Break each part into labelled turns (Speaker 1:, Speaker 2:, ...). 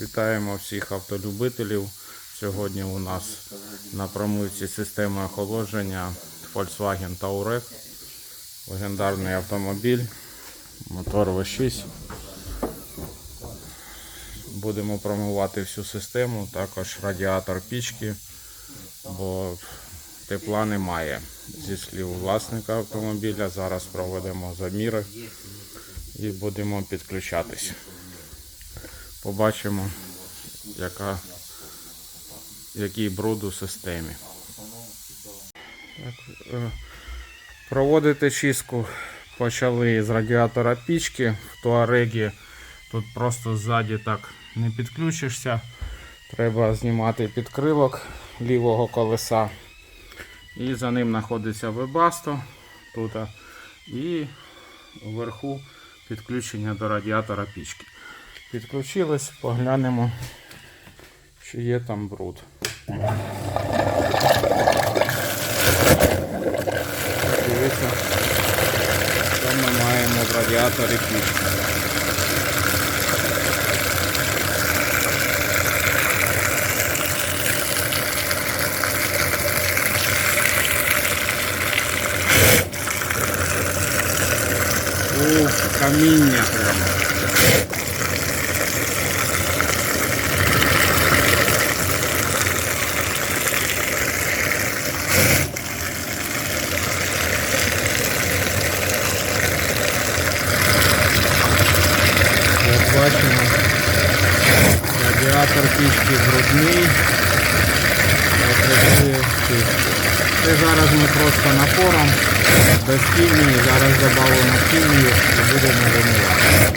Speaker 1: Вітаємо всіх автолюбителів. Сьогодні у нас на промивці системи охолодження Volkswagen Touareg. Легендарний автомобіль, мотор V6. Будемо промивати всю систему, також радіатор пічки, бо тепла немає. Зі слів власника автомобіля. Зараз проведемо заміри і будемо підключатись. Побачимо, яка, який бруд у системі. Так, е, проводити чистку почали з радіатора пічки в туарегі. Тут просто ззаді так не підключишся. Треба знімати підкрилок лівого колеса. І за ним знаходиться вебасто тут. І вверху підключення до радіатора пічки. Підключились, поглянемо, чи є там бруд. Дивіться, що ми маємо в радіаторі пічки. Каміння прямо. Як бачимо, радіатор пічки чистки. Це зараз ми просто напором без хімії, зараз додамо хімію і будемо вимивати.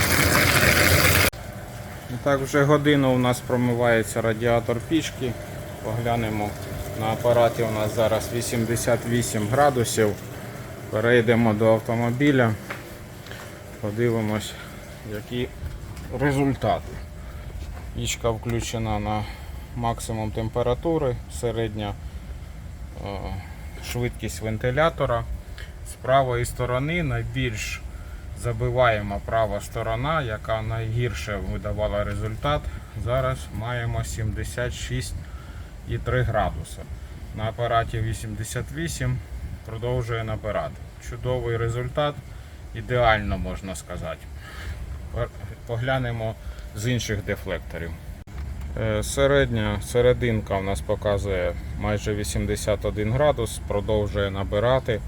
Speaker 1: Так, вже годину у нас промивається радіатор пічки. Поглянемо на апараті у нас зараз 88 градусів. Перейдемо до автомобіля. Подивимось, які результати. Пічка включена на максимум температури, середня е, швидкість вентилятора. З правої сторони найбільш забиваєма права сторона, яка найгірше видавала результат. Зараз маємо 76,3 градуси. На апараті 88 продовжує набирати. Чудовий результат, ідеально можна сказати. Поглянемо з інших дефлекторів. Е, Середня серединка у нас показує майже 81 градус, продовжує набирати.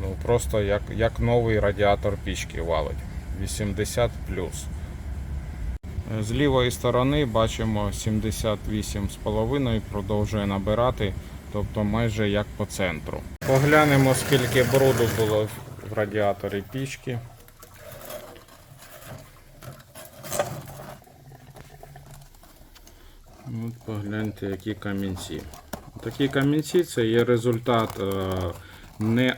Speaker 1: Ну, просто як, як новий радіатор пічки валить. 80 плюс. Е, З лівої сторони бачимо 78,5 продовжує набирати, тобто майже як по центру. Поглянемо, скільки бруду було в радіаторі пічки. От погляньте, які камінці. Такі камінці це є результат е, не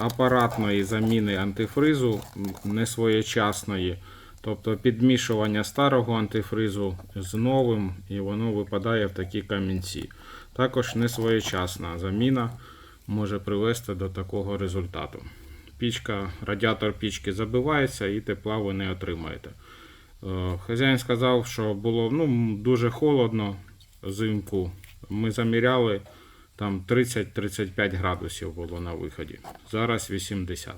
Speaker 1: заміни антифризу, м, не своєчасної. Тобто підмішування старого антифризу з новим і воно випадає в такі камінці. Також не своєчасна заміна може привести до такого результату. Пічка, радіатор пічки забивається і тепла ви не отримаєте. Е, Хазяїн сказав, що було ну, дуже холодно взимку. Ми заміряли там 30-35 градусів було на виході. Зараз 80.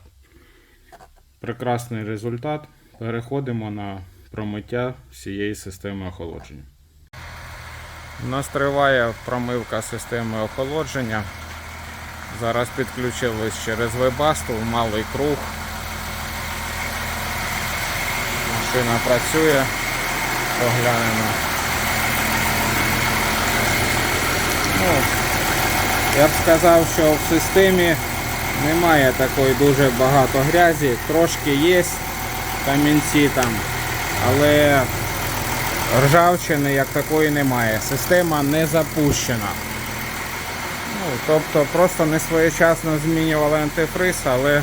Speaker 1: Прекрасний результат. Переходимо на промиття всієї системи охолодження. У нас триває промивка системи охолодження. Зараз підключились через вебасту в малий круг. Машина працює. Поглянемо. Ну, я б сказав, що в системі немає такої дуже багато грязі. Трошки є камінці там, але ржавчини як такої немає. Система не запущена. Ну, тобто просто не своєчасно змінювали антифриз, але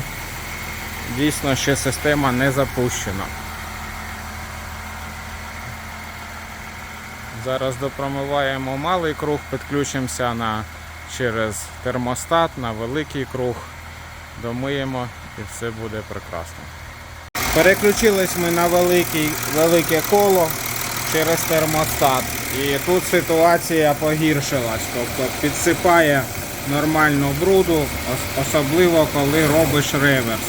Speaker 1: дійсно ще система не запущена. Зараз допромиваємо малий круг, підключимося на, через термостат на великий круг, домиємо і все буде прекрасно. Переключились ми на великий, велике коло через термостат. І тут ситуація погіршилась, тобто підсипає нормально бруду, особливо коли робиш реверс.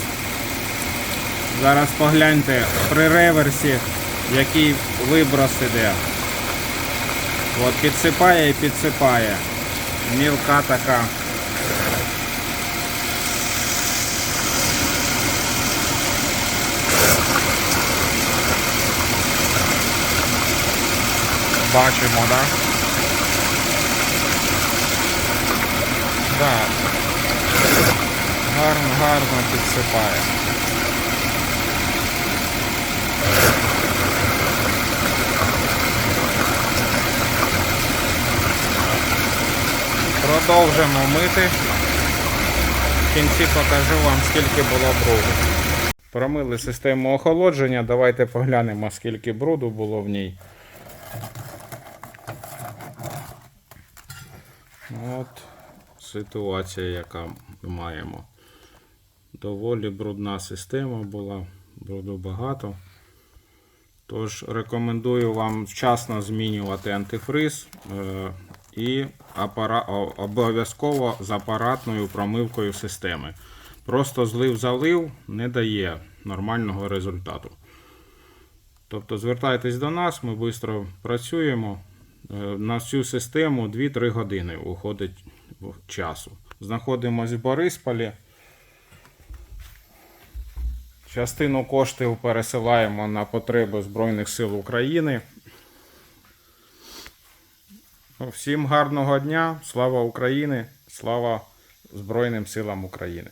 Speaker 1: Зараз погляньте при реверсі, який виброс іде. От підсипає і підсипає. Мілка така. Бачимо? Да? Так. Гарно, гарно підсипає. Продовжимо мити. В кінці покажу вам, скільки було бруду. Промили систему охолодження. Давайте поглянемо, скільки бруду було в ній. От ситуація, яка маємо. Доволі брудна система була, бруду багато. Тож рекомендую вам вчасно змінювати антифриз е, і апара... обов'язково з апаратною промивкою системи. Просто злив-залив не дає нормального результату. Тобто звертайтесь до нас, ми швидко працюємо. Е, На цю систему 2-3 години уходить часу. Знаходимось в Борисполі. Частину коштів пересилаємо на потреби Збройних сил України. Всім гарного дня! Слава Україні! Слава Збройним силам України!